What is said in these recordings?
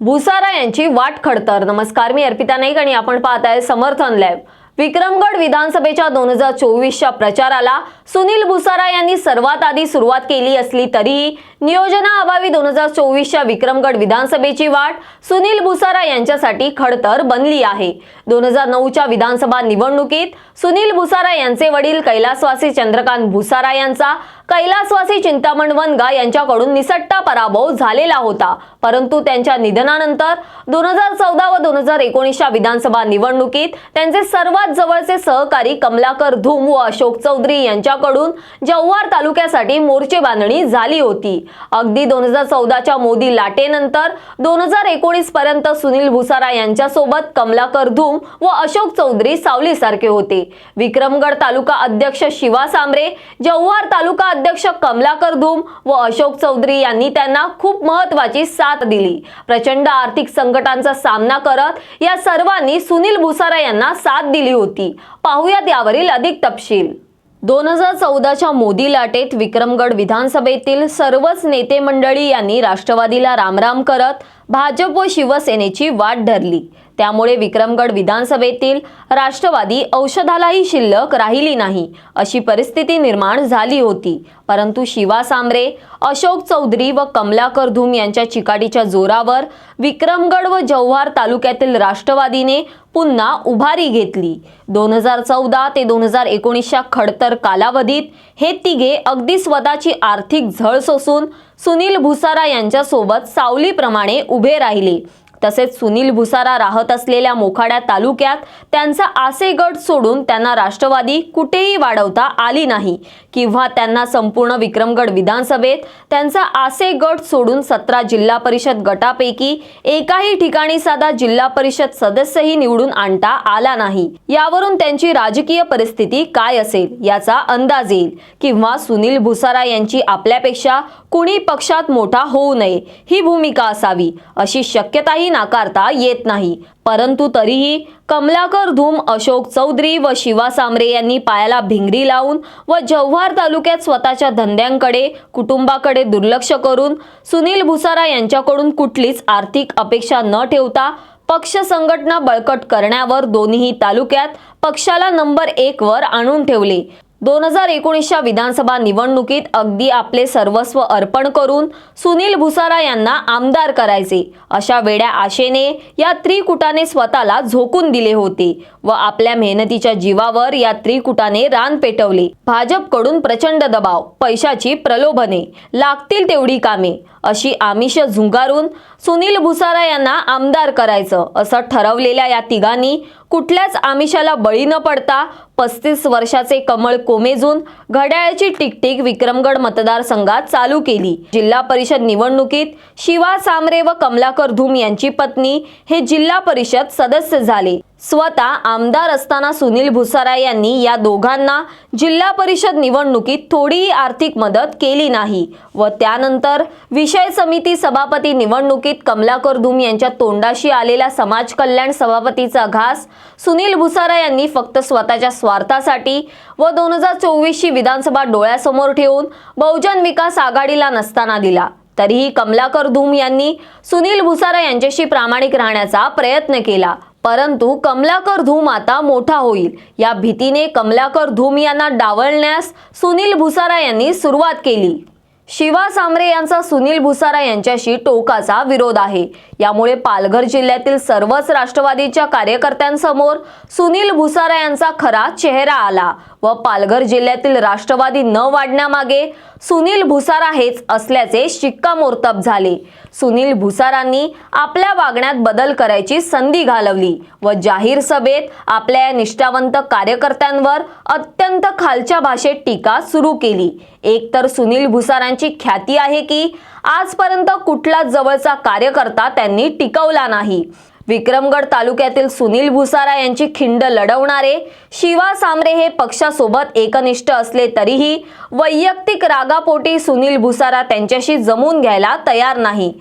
भुसारा यांची वाट खडतर. नमस्कार मी अर्पिता नाईक आणि आपण पाहत आहे समर्थन लॅब. विक्रमगड विधानसभेच्या दोन हजार चोवीसच्या प्रचाराला सुनील भुसारा यांनी सर्वात आधी सुरुवात केली असली तरीही नियोजनाअभावी दोन हजार चोवीसच्या विक्रमगड विधानसभेची वाट सुनील भुसारा यांच्यासाठी खडतर बनली आहे. दोन हजार नऊच्या विधानसभा निवडणुकीत सुनील भुसारा यांचे वडील कैलासवासी चंद्रकांत भुसारा यांचा कैलासवासी चिंतामण वनगा यांच्याकडून निसट्टा पराभव झालेला होता. परंतु त्यांच्या निधनानंतर दोन हजार चौदा व दोन हजार एकोणीसच्या विधानसभा निवडणुकीत त्यांचे सर्वात जवळचे सहकारी कमलाकर धूम व अशोक चौधरी यांच्याकडून जव्हार तालुक्यासाठी मोर्चे बांधणी झाली होती. अगदी दोन हजार चौदाच्या मोदी लाटेनंतर दोन हजार एकोणीस पर्यंत सुनील भुसारा यांच्यासोबत कमलाकर धूम व अशोक चौधरी सावलीसारखे होते. विक्रमगड तालुका अध्यक्ष शिवा सांबरे जव्हार तालुका अध्यक्ष कमलाकर धूम व अशोक चौधरी यांनी त्यांना खूप महत्वाची साथ दिली. प्रचंड आर्थिक संकटांचा सामना करत या सर्वांनी सुनील भुसारा यांना साथ दिली होती. पाहुयात यावरील अधिक तपशील. दोन हजार चौदाच्या मोदी लाटेत विक्रमगड विधानसभेतील सर्वच नेते मंडळी यांनी राष्ट्रवादीला रामराम करत भाजप व शिवसेनेची वाट धरली. त्यामुळे विक्रमगड विधानसभेतील राष्ट्रवादी औषधालाही शिल्लक राहिली नाही. अशी परिस्थिती निर्माण झाली होती. परंतु शिवा सांबरे अशोक चौधरी व कमलाकर धूम यांच्या चिकाटीच्या जोरावर विक्रमगड व जव्हार तालुक्यातील राष्ट्रवादीने पुन्हा उभारी घेतली. दोन हजार चौदा ते दोन हजार एकोणीसच्या खडतर कालावधीत हे तिघे अगदी स्वतःची आर्थिक झळ सोसून सुनील भुसारा यांच्यासोबत सावलीप्रमाणे उभे राहिले. तसेच सुनील भुसारा राहत असलेल्या मोखाड्या तालुक्यात त्यांचा आसे गट सोडून त्यांना राष्ट्रवादी कुठेही वाढवता आली नाही. किंवा त्यांना संपूर्ण विक्रमगड विधानसभेत त्यांचा आसे गट सोडून सतरा जिल्हा परिषद गटापैकी एकाही ठिकाणी साधा जिल्हा परिषद सदस्यही निवडून आणता आला नाही. यावरून त्यांची राजकीय परिस्थिती काय असेल याचा अंदाज येईल. किंवा सुनील भुसारा यांची आपल्यापेक्षा कुणी पक्षात मोठा होऊ नये ही भूमिका असावी अशी शक्यताही नाकारता येत नाही. परंतु तरीही कमलाकर धूम अशोक चौधरी व शिवा सामरे यांनी पायाला भिंगरी लावून व जव्हार तालुक्यात स्वतःच्या धंद्यांकडे कुटुंबाकडे दुर्लक्ष करून सुनील भुसारा यांच्याकडून कुठलीच आर्थिक अपेक्षा न ठेवता पक्ष संघटना बळकट करण्यावर दोन्ही तालुक्यात पक्षाला नंबर एक वर आणून ठेवले. दोन हजार एकोणीसच्या विधानसभा निवडणुकीत अगदी आपले सर्वस्व अर्पण करून सुनील भुसारा यांना आमदार करायचे. अशा वेड्या आशेने या त्रिकुटाने स्वतःला झोकून दिले होते व आपल्या मेहनतीच्या जीवावर या त्रिकुटाने रान पेटवले. भाजपकडून प्रचंड दबाव पैशाची प्रलोभने लागतील तेवढी कामे अशी आमिष झुंगारून सुनील भुसारा यांना आमदार करायचं असं ठरवलेल्या या तिघांनी कुठल्याच आमिषाला बळी न पडता पस्तीस वर्षाचे कमळ कोमेजून घड्याळाची टिकटिक विक्रमगड मतदारसंघात चालू केली. जिल्हा परिषद निवडणुकीत शिवा सामरे व कमलाकर धूम यांची पत्नी हे जिल्हा परिषद सदस्य झाले. स्वतः आमदार असताना सुनील भुसारा यांनी या दोघांना जिल्हा परिषद निवडणुकीत थोडीही आर्थिक मदत केली नाही व त्यानंतर विषय समिती सभापती निवडणुकीत कमलाकर धूम यांच्या तोंडाशी आलेला समाज कल्याण सभापतीचा घास सुनील भुसारा यांनी फक्त स्वतःच्या स्वार्थासाठी व दोन हजार चोवीसची विधानसभा डोळ्यासमोर ठेवून बहुजन विकास आघाडीला नसताना दिला. तरीही कमलाकर धूम यांनी सुनील भुसारा यांच्याशी प्रामाणिक राहण्याचा प्रयत्न केला. परंतु कमलाकर धूम आता मोठा होईल. या भीतीने कमलाकर धूम यांना डावलण्यास सुनील भुसारा यांनी सुरुवात केली. शिवा सांबरे यांचा सुनील भुसारा यांच्याशी टोकाचा विरोध आहे. यामुळे पालघर जिल्ह्यातील सर्वच राष्ट्रवादीच्या कार्यकर्त्यांसमोर सुनील भुसारा यांचा खरा चेहरा आला. व पालघर जिल्ह्यातील राष्ट्रवादी न वाढण्यामागे सुनील भुसारा हेच असल्याचे शिक्कामोर्तब झाले. सुनील भुसारांनी आपल्या वागण्यात बदल करायची संधी घालवली व जाहीर सभेत आपल्या या निष्ठावंत कार्यकर्त्यांवर अत्यंत खालच्या भाषेत टीका सुरू केली. एकतर सुनील भुसारांची ख्याती आहे की आजपर्यंत कुठलाच जवळचा कार्यकर्ता त्यांनी टिकवला नाही. विक्रमगड तालुक्यातील सुनील भुसारा यांची खिंड लढवणारे शिवा सामरे हे पक्षासोबत एकनिष्ठ असले तरीही वैयक्तिक रागापोटी सुनील भुसारा त्यांच्याशी जमून घ्यायला तयार नाही.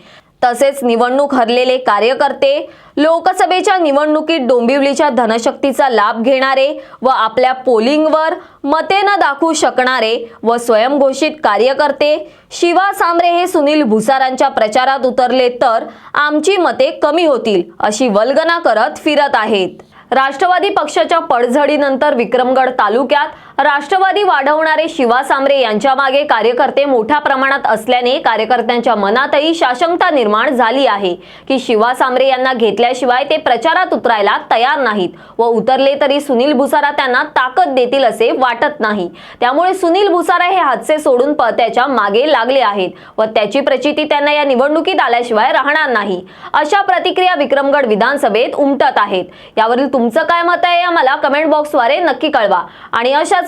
तसेच निवडणूक हरलेले कार्यकर्ते लोकसभेच्या निवडणुकीत डोंबिवलीच्या धनशक्तीचा लाभ घेणारे व आपल्या पोलिंगवर मते न दाखवू शकणारे व स्वयंघोषित कार्यकर्ते शिवा सांबरे हे सुनील भुसारांच्या प्रचारात उतरले तर आमची मते कमी होतील अशी वल्गना करत फिरत आहेत. राष्ट्रवादी पक्षाच्या पडझडीनंतर विक्रमगड तालुक्यात राष्ट्रवादी वाढवणारे शिवा सांबरे यांच्या मागे कार्यकर्ते मोठ्या प्रमाणात असल्याने कार्यकर्त्यांच्या मनातही शाशंकता निर्माण झाली आहे की शिवा सांबरे यांना घेतल्याशिवाय ते प्रचारात उतरायला तयार नाहीत व उतरले तरी सुनील भुसारा त्यांना ताकद देतील असे वाटत नाही. त्यामुळे सुनील भुसारा हे हादसे सोडून त्याच्यामागे लागले आहेत व त्याची प्रचिती त्यांना या निवडणुकीत आल्याशिवाय राहणार नाही. अशा प्रतिक्रिया विक्रमगड विधानसभेत उमटत आहेत. यावरील तुमचं काय मत आहे आम्हाला कमेंट बॉक्सद्वारे नक्की कळवा. आणि अशाच